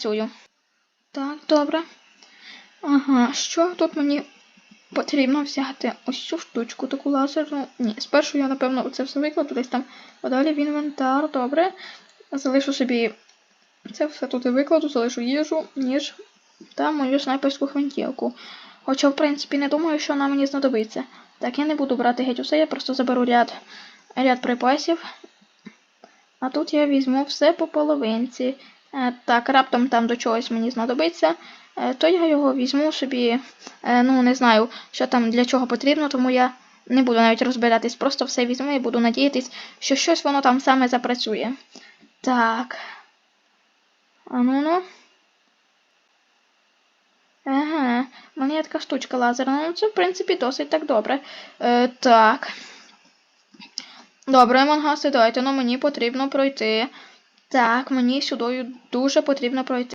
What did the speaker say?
працюю. Так, добре. Ага, що тут мені потрібно взяти? Ось цю штучку, таку лазерну. Ні, спершу я, напевно, це все викладу десь там. Подалі в інвентар, добре. Залишу собі це все тут і викладу, залишу їжу, ніж та мою снайперську гвинтівку. Хоча, в принципі, не думаю, що вона мені знадобиться. Так, я не буду брати геть усе, я просто заберу ряд, ряд припасів. А тут я візьму все по половинці. Е, так, раптом там до чогось мені знадобиться, е, то я його візьму собі. Е, ну, не знаю, що там для чого потрібно, тому я не буду навіть розбиратись, просто все візьму і буду надіятись, що щось воно там саме запрацює. Так. А ну ну. Ага, в мене є така штучка лазерна. Ну, це, в принципі, досить так добре. Е, так. Добре, мангаси, давайте, ну мені потрібно пройти. Так, мені сюди дуже потрібно пройти.